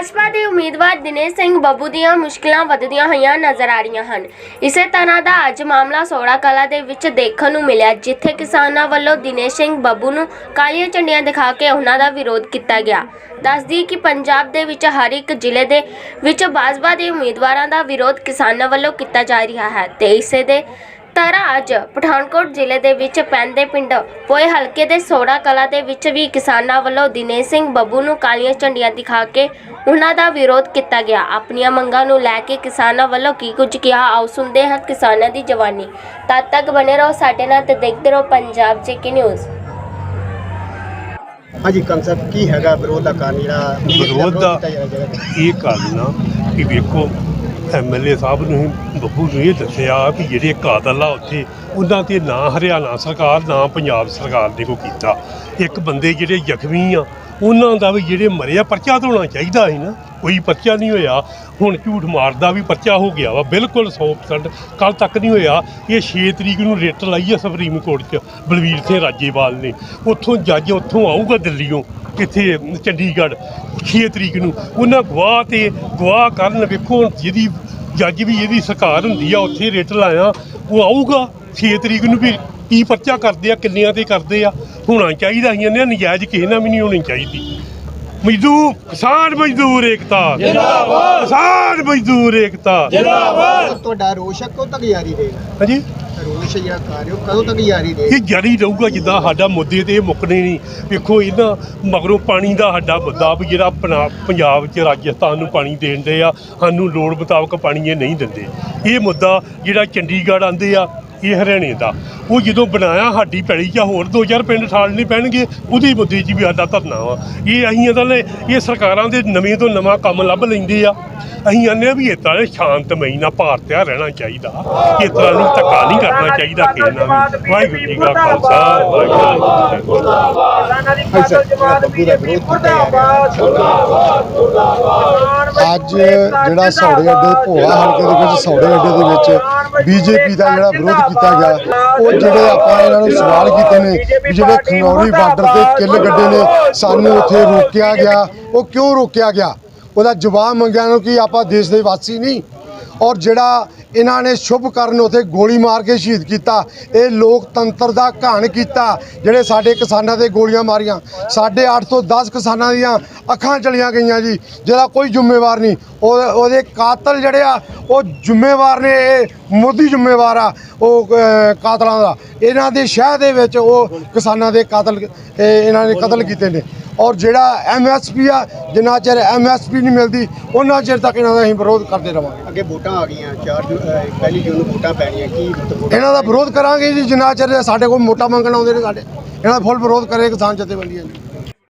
ਉਮੀਦਵਾਰ ਦਿਨੇਸ਼ ਸਿੰਘ ਬੱਬੂ ਦੀਆਂ ਮੁਸ਼ਕਲਾਂ ਵੱਧਦੀਆਂ ਹੋਈਆਂ ਨਜ਼ਰ ਆ ਰਹੀਆਂ ਹਨ। ਇਸੇ ਤਰ੍ਹਾਂ ਦਾ ਅੱਜ ਮਾਮਲਾ ਸੋੜਾ ਕਲਾ ਦੇ ਵਿੱਚ ਦੇਖਣ ਨੂੰ ਮਿਲਿਆ, ਜਿੱਥੇ ਕਿਸਾਨਾਂ ਵੱਲੋਂ ਦਿਨੇਸ਼ ਸਿੰਘ ਬੱਬੂ ਨੂੰ ਕਾਲੀਆਂ ਝੰਡੀਆਂ ਦਿਖਾ ਕੇ ਉਹਨਾਂ ਦਾ ਵਿਰੋਧ ਕੀਤਾ ਗਿਆ। ਦੱਸਦੀ ਕਿ ਪੰਜਾਬ ਦੇ ਵਿੱਚ ਹਰ ਇੱਕ ਜ਼ਿਲ੍ਹੇ ਦੇ ਵਿੱਚ ਭਾਜਪਾ ਦੇ ਉਮੀਦਵਾਰਾਂ ਦਾ ਵਿਰੋਧ ਕਿਸਾਨਾਂ ਵੱਲੋਂ ਕੀਤਾ ਜਾ ਰਿਹਾ ਹੈ ਤੇ ਇਸੇ ਦੇ ਤਰ੍ਹਾਂ ਅੱਜ ਪਠਾਨਕੋਟ ਜ਼ਿਲ੍ਹੇ ਦੇ ਵਿੱਚ ਪੈਂਦੇ ਪਿੰਡ ਪੋਏ ਹਲਕੇ ਦੇ ਸੋੜਾ ਕਲਾ ਦੇ ਵਿੱਚ ਵੀ ਕਿਸਾਨਾਂ ਵੱਲੋਂ ਦਿਨੇਸ਼ ਸਿੰਘ ਬੱਬੂ ਨੂੰ ਕਾਲੀਆਂ ਝੰਡੀਆਂ ਦਿਖਾ ਕੇ ਉਹਨਾਂ ਦਾ ਵਿਰੋਧ ਕੀਤਾ ਗਿਆ। ਆਪਣੀਆਂ ਮੰਗਾਂ ਨੂੰ ਲੈ ਕੇ ਕਿਸਾਨਾਂ ਵੱਲੋਂ ਕੀ ਕੁਝ ਕਿਹਾ? ਆਓ ਸੁਣਦੇ ਹਾਂ ਕਿਸਾਨਾਂ ਦੀ ਜਵਾਨੀ। ਤਦ ਤੱਕ ਬਨੇ ਰਹੋ ਸਾਡੇ ਨਾਲ ਤੇ ਦੇਖਦੇ ਰਹੋ ਪੰਜਾਬ ਜੇਕੇ ਨਿਊਜ਼। ਹਾਂਜੀ ਕਨਸੈਪਟ ਕੀ ਹੈਗਾ ਵਿਰੋਧ ਦਾ ਕਾਰਨ ਜਿਹੜਾ? ਵਿਰੋਧ ਦਾ? ਇਹ ਗੱਲ ਨਾ ਕਿ ਵੇਖੋ ਐਮਐਲਏ ਸਾਹਿਬ ਨੂੰ ਬੱਬੂ ਨੂੰ ਇਹ ਦੱਸਿਆ ਵੀ ਜਿਹੜੇ ਕਾਤਲ ਆ ਉੱਥੇ, ਉਹਨਾਂ ਤੇ ਨਾ ਹਰਿਆਣਾ ਸਰਕਾਰ, ਨਾ ਪੰਜਾਬ ਸਰਕਾਰ ਨੇ ਕੋਈ ਕੀਤਾ। ਇੱਕ ਬੰਦੇ ਜਿਹੜੇ ਜ਼ਖਮੀ ਆ, ਉਹਨਾਂ ਦਾ ਵੀ ਜਿਹੜੇ ਮਰੇ ਆ, ਪਰਚਾ ਤਾਂ ਹੋਣਾ ਚਾਹੀਦਾ ਸੀ ਨਾ। ਕੋਈ ਪਰਚਾ ਨਹੀਂ ਹੋਇਆ। ਹੁਣ ਝੂਠ ਮਾਰਦਾ ਵੀ ਪਰਚਾ ਹੋ ਗਿਆ ਵਾ। ਬਿਲਕੁਲ 100% ਕੱਲ ਤੱਕ ਨਹੀਂ ਹੋਇਆ। ਇਹ 6 ਤਰੀਕ ਨੂੰ ਰਿਟ ਲਾਈ ਆ ਸੁਪਰੀਮ ਕੋਰਟ 'ਚ, ਬਲਵੀਰ ਸਿੰਘ ਰਾਜੇਵਾਲ ਨੇ। ਉੱਥੋਂ ਜੱਜ ਉੱਥੋਂ ਆਊਗਾ ਦਿੱਲੀੋਂ, ਕਿੱਥੇ ਚੰਡੀਗੜ੍ਹ 6 ਤਰੀਕ ਨੂੰ। ਉਹਨਾਂ ਗਵਾਹ ਤੇ ਗਵਾਹ ਕਰਨ ਵੇਖੋ, ਜਿਹਦੀ ਜੱਜ ਵੀ ਇਹਦੀ ਸਰਕਾਰ ਹੁੰਦੀ ਆ, ਉੱਥੇ ਰੇਟ ਲਾਇਆ, ਉਹ ਆਊਗਾ 6 ਤਰੀਕ ਨੂੰ ਵੀ ਕੀ ਪਰਚਾ ਕਰਦੇ ਆ, ਕਿੰਨਿਆਂ ਤੇ ਕਰਦੇ ਆ। ਹੋਣਾ ਚਾਹੀਦਾ ਸੀ ਇਹਨੇ, ਨਜਾਇਜ਼ ਕਿਸੇ ਨਾਲ ਵੀ ਨਹੀਂ ਹੋਣੀ ਚਾਹੀਦੀ। ਮਜ਼ਦੂਰ ਕਿਸਾਨ ਮਜ਼ਦੂਰ ਏਕਤਾ। ਜਿੰਦਾਬਾਦ। ਕਿਸਾਨ ਮਜ਼ਦੂਰ ਏਕਤਾ। ਉਹ ਤੁਹਾਡਾ ਰੋਸ਼ ਕਦੋਂ ਤੱਕ ਜਾਰੀ ਰਹੇਗਾ ਹਾਂਜੀ? ਰੋਸ਼ ਜਿਹੜਾ ਕਰ ਰਹੇ ਹੋ ਕਦੋਂ ਤੱਕ ਜਾਰੀ ਰਹੇਗਾ ਇਹ ਜਾਰੀ ਰਹੂਗਾ ਜਿੱਦਾਂ ਸਾਡਾ ਮੁੱਦੇ ਤੇ ਇਹ ਮੁੱਕਣੇ ਨਹੀਂ। ਵੇਖੋ ਇਹਨਾਂ ਮਗਰੋਂ ਪਾਣੀ ਦਾ ਸਾਡਾ ਮੁੱਦਾ ਵੀ ਜਿਹੜਾ ਪਨਾ- ਪੰਜਾਬ 'ਚ ਰਾਜਸਥਾਨ ਨੂੰ ਪਾਣੀ ਦੇਣ ਦੇ ਆ ਸਾਨੂੰ ਲੋੜ ਮੁਤਾਬਕ ਪਾਣੀ ਇਹ ਨਹੀਂ ਦਿੰਦੇ। ਇਹ ਮੁੱਦਾ ਜਿਹੜਾ ਚੰਡੀਗੜ੍ਹ ਆਂਦੇ ਆ ਇਹ ਹਰਿਆਣੇ ਦਾ? ਉਹ ਜਦੋਂ ਬਣਾਇਆ ਸਾਡੀ ਪੈਲੀ 'ਚ ਹੋਰ ਦੋ ਚਾਰ ਪਿੰਡ ਠਾਲਣੇ ਪੈਣਗੇ, ਉਹਦੀ ਮੁੱਦੇ 'ਚ ਵੀ ਸਾਡਾ ਧਰਨਾ ਵਾ। ਇਹ ਅਸੀਂ ਇਹਦਾ ਲੈ, ਇਹ ਸਰਕਾਰਾਂ ਦੇ ਨਵੇਂ ਤੋਂ ਨਵਾਂ ਕੰਮ ਲੱਭ ਲੈਂਦੇ ਆ। ਅਸੀਂ ਆਨੇ ਵੀ ਇਸ ਦੇ ਸ਼ਾਂਤਮਈ ਨਾਲ ਭਾਰਤਿਆ ਰਹਿਣਾ ਚਾਹੀਦਾ। ਇਸ ਤਰ੍ਹਾਂ ਨੂੰ ਧੱਕਾ ਨਹੀਂ ਕਰਨਾ ਚਾਹੀਦਾ ਕਿਸੇ ਨਾਲ ਵੀ। ਵਾਹਿਗੁਰੂ ਜੀ ਕਾ ਖਾਲਸਾ, ਵਾਹਿਗੁਰੂ ਜੀ ਕੀ ਫਤਿਹ। ਰਿਹਾ ਅੱਜ ਜਿਹੜਾ ਸੌੜੇ ਅੱਡੇ ਭੋਆ ਹਲਕੇ ਦੇ ਵਿੱਚ ਸੌੜੇ ਅੱਡੇ ਦੇ ਵਿੱਚ ਬੀਜੇਪੀ ਦਾ ਜਿਹੜਾ ਵਿਰੋਧ ਕੀਤਾ ਗਿਆ ਉਹ ਜਿਹੜੇ ਆਪਾਂ ਇਹਨਾਂ ਨੂੰ ਸਵਾਲ ਕੀਤੇ ਨੇ ਜਿਹੜੇ ਖਨੌਰੀ ਬਾਰਡਰ ਤੇ ਕਿੱਲ ਗੱਡੇ ਨੇ ਸਾਨੂੰ ਉੱਥੇ ਰੋਕਿਆ ਗਿਆ। ਉਹ ਕਿਉਂ ਰੋਕਿਆ ਗਿਆ? ਉਹਦਾ ਜਵਾਬ ਮੰਗਿਆ ਨੂੰ ਕਿ ਆਪਾਂ ਦੇਸ਼ ਦੇ ਵਾਸੀ ਨਹੀਂ। ਔਰ ਜਿਹੜਾ ਇਹਨਾਂ ਨੇ ਸ਼ੁਭ ਕਰਨ ਉਥੇ ਗੋਲੀ ਮਾਰ ਕੇ ਸ਼ਹੀਦ ਕੀਤਾ। ਇਹ ਲੋਕਤੰਤਰ ਦਾ ਘਾਣ ਕੀਤਾ, ਜਿਹੜੇ ਸਾਡੇ ਕਿਸਾਨਾਂ ਤੇ ਗੋਲੀਆਂ ਮਾਰੀਆਂ। ਸਾਡੇ 8 ਤੋਂ 10 ਕਿਸਾਨਾਂ ਦੀਆਂ ਅੱਖਾਂ ਚਲੀਆਂ ਗਈਆਂ ਜੀ, ਜਿਹਦਾ ਕੋਈ ਜ਼ਿੰਮੇਵਾਰ ਨਹੀਂ। ਉਹ ਉਹਦੇ ਕਾਤਲ ਜਿਹੜੇ ਆ, ਉਹ ਜ਼ਿੰਮੇਵਾਰ ਨੇ, ਇਹ ਮੋਦੀ ਜ਼ਿੰਮੇਵਾਰ ਆ, ਉਹ ਕਾਤਲਾਂ ਦਾ। ਇਹਨਾਂ ਦੇ ਸ਼ਹਿਰ ਦੇ ਵਿੱਚ ਉਹ ਕਿਸਾਨਾਂ ਦੇ ਕਾਤਲ, ਇਹ ਇਹਨਾਂ ਨੇ ਕਤਲ ਕੀਤੇ ਨੇ। ਔਰ ਜਿਹੜਾ ਐਮਐਸਪੀ ਆ, ਜਿੰਨਾ ਚਿਰ ਐਮਐਸਪੀ ਨਹੀਂ ਮਿਲਦੀ, ਉਹਨਾਂ ਚਿਰ ਤੱਕ ਇਹਨਾਂ ਦਾ ਅਸੀਂ ਵਿਰੋਧ ਕਰਦੇ ਰਵਾਂਗੇ। ਅੱਗੇ ਵੋਟਾਂ ਆ ਗਈਆਂ 4 ਪਹਿਲੀ ਜੂਨ ਨੂੰ ਵੋਟਾਂ ਪੈਣੀਆਂ ਕੀ ਮਤਲਬ ਇਹਨਾਂ ਦਾ ਵਿਰੋਧ ਕਰਾਂਗੇ ਜੀ ਜਿੰਨਾ ਚਿਰ ਸਾਡੇ ਕੋਲ ਮੋਟਾ ਮੰਗਣ ਆਉਂਦੇ ਨੇ ਸਾਡੇ। ਇਹਨਾਂ ਦਾ ਫੁੱਲ ਵਿਰੋਧ ਕਰੇ ਕਿਸਾਨ ਜਥੇਬੰਦੀਆਂ ਜੀ।